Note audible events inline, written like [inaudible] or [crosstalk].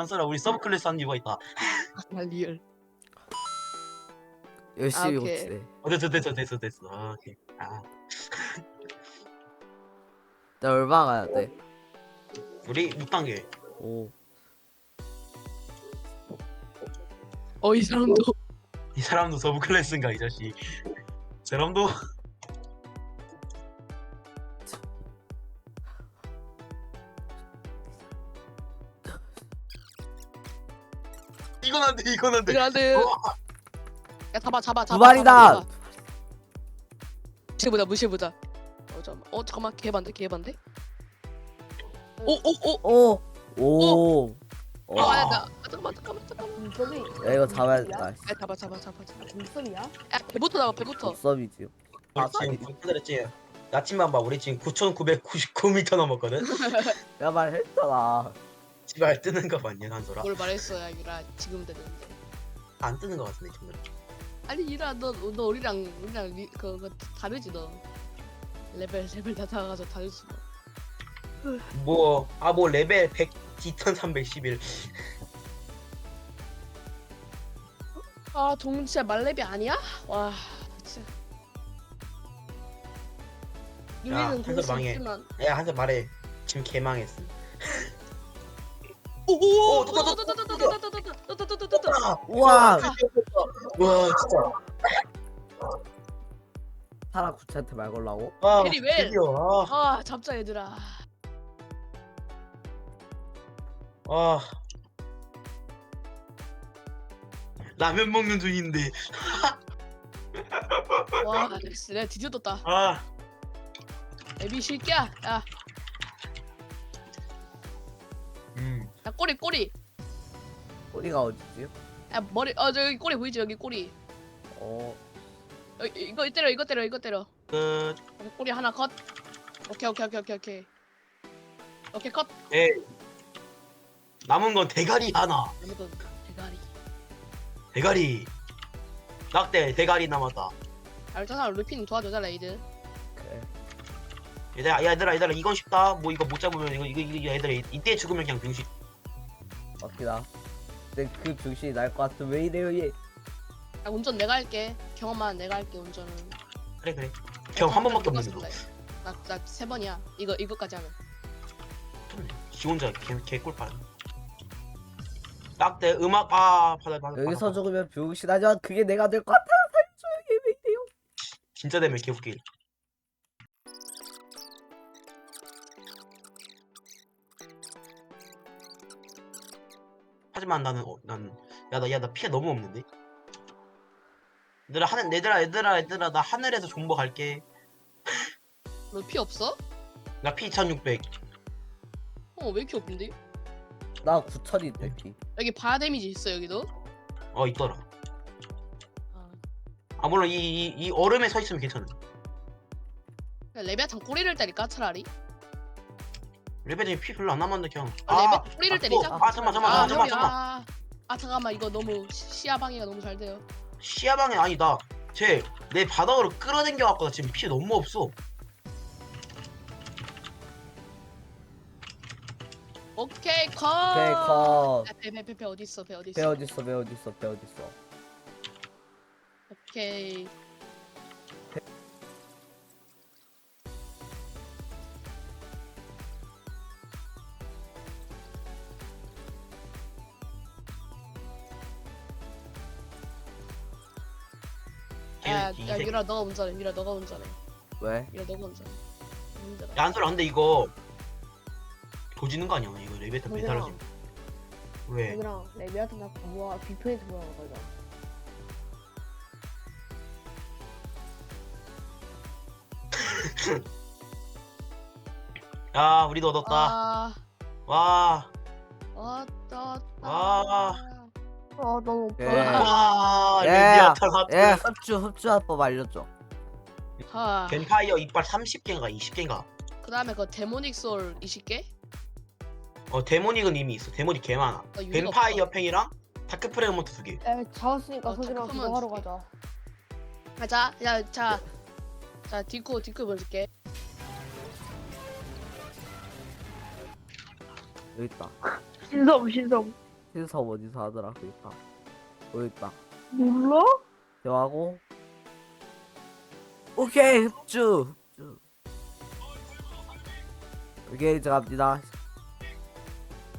한솔아 우리 서브 클래스 한 이유가 있다. [laughs] 아 리얼. 열심히 아, 오케이. 어 됐어 됐어 됐어 됐어. 아, 오케이. 아 나 얼마 가야 돼? 우리 6단계. 오. 어 이 사람도 이 사람도 서브 클래스인가 이 자식. 이 사람도 이건 안 돼, 이건 안 돼. 이거 안 돼. 어, 야 잡아 잡아 잡아. 두 마리다. 잡아, 잡아. 무시해보자 무시해보자. 어 잠깐. 어 잠깐만 개 반대 개 반대. 오오 오. 오. 오. 오. 아, 야, 나, 아, 잠깐만 잠깐만 잠깐만. 눈썹이 야 이거 잡아야겠다. 야 잡아 잡아 잡아 잡아. 눈썹이야? 야 배부터 나와 배부터. 섭이지. 우리 지금 방금들했지. 아침만 봐, 우리 지금 9,999m 넘었거든. [laughs] 야 말했잖아. 지발 뜨는 거 맞냐, 한솔아? 뭘 말했어야 유라 지금 되는데. 안 뜨는 거 같은데 지금. 아니 유라 너너 우리랑 우리랑 리, 그, 그 다르지 너. 레벨 레벨 다 다가서 다르지 너. 뭐, 아, 뭐, 레벨 100, 2311. 아동 진짜 말레비 아니야? 와 진짜. 유리는 한솔 동시 망해. 있지만. 야, 한솔 말해. 지금 개망했어. 오오. 오, 또, 또, 또, 또, 또, 또, 또또또또또또또또또또. 아, 우와. 와, 진짜. 사람 구체한테 말 걸라고? 아, 혜리 왜? 드디어. 아, 아 잡자 얘들아. 아. 라면 먹는 중인데. 와 진짜 내가 드디어 떴다. 아, 애비 실게야. 야, 음. 야 꼬리 꼬리. 꼬리가 어디지? 야 머리 어 저기 꼬리 보이지 여기 꼬리. 어. 어, 이- 이거 때려 이거 때려 이거 때려. 끝. 오케이, 꼬리 하나 컷. 오케이 오케이 오케이 오케이 오케이. 오케이 컷. 에 남은 건 대가리 하나. 아무도 대가리. 대가리. 낙대 대가리 남았다. 알잖아 루핀 도와줘자 레이드. 그래. 얘들아, 얘들아, 얘들아, 이건 쉽다. 뭐 이거 못 잡으면 이거 이거 이거 얘들아 이때 죽으면 그냥 병신. 맞기다. 근데 그 병신이 날 것 같은 왜 이래요 얘? 야, 운전 내가 할게. 경험만 내가 할게 운전은. 그래 그래. 경한 번밖에 없는데. 너. 나나 세 번이야. 이거 이거까지 하면. 지 혼자 개 개꿀판. 낙대 음악 아 받아 받아. 여기서 받아. 죽으면 병신하지만 그게 내가 될 것 같아. 살려줘요 얘왜 이래요? 진짜 되면 개웃길. 하지만 나는 어, 나는 야나 야 나 피가 너무 없는데. 얘들아 하늘 얘들아 얘들아 얘들아 나 하늘에서 존버 갈게. 너 피 없어? 나피 1600. 어 왜 이렇게 없는데? 나 9천인데 피. 여기 바야 데미지 있어 여기도. 어 있더라. 아, 아 물론 이이이 얼음에 서 있으면 괜찮아. 그냥 레비아탄 꼬리를 때릴까 차라리? 레벨이 피 별로 안 남았는데 그냥. 아, 레벨 꼬리를 또, 때리자. 아 잠만 잠만 아, 잠만 형이, 잠만. 아, 아 잠깐만 이거 너무 시- 시야 방해가 너무 잘 돼요. 시야방에 아니 나쟤내 바닥으로 끌어당겨 갖고 나 지금 피 너무 없어. 오케이 컷. 오케이 컷. 배배배 어디 있어 배 어디 배 있어. 어딨어 배 어딨어 배 어딨어. 오케이. 야, 이 야 새끼. 유라 너가 운전해. 유라 너가 운전해. 왜? 유라 너가 운전해. 힘들어. 야 한솔아 근데 이거 조지는 거 아니야? 이거 레벨 다 동생아. 메탈하지. 왜? 얘들아 레비아트 나 모아 비표에서 모아가 거자 야 우리도 얻었다. 아, 와. 왔다. 와. 아 너무 예. 와. 예. 레비아탄 하트. 예 흡주 흡주 합법 알려줘. 아, 뱀파이어 이빨 30개인가 20개인가? 그 다음에 그 데모닉 소울 20개? 어 데모닉은 이미 있어. 데모닉 개 많아. 나 유리가 뱀파이어. 팽이랑 다크 프레그먼트 두 개. 야 잡았으니까 어, 소진아 잠깐만 그거 하러 줄게. 가자 아, 자, 야, 자, 자, 디코, 디코 보여줄게. 여기 있다. 신성 신성 신섭 어디서 하더라? 그니까 여기 있다. 몰라? 대화하고? 오케이 흡주 흡주. 오케이 이제 갑니다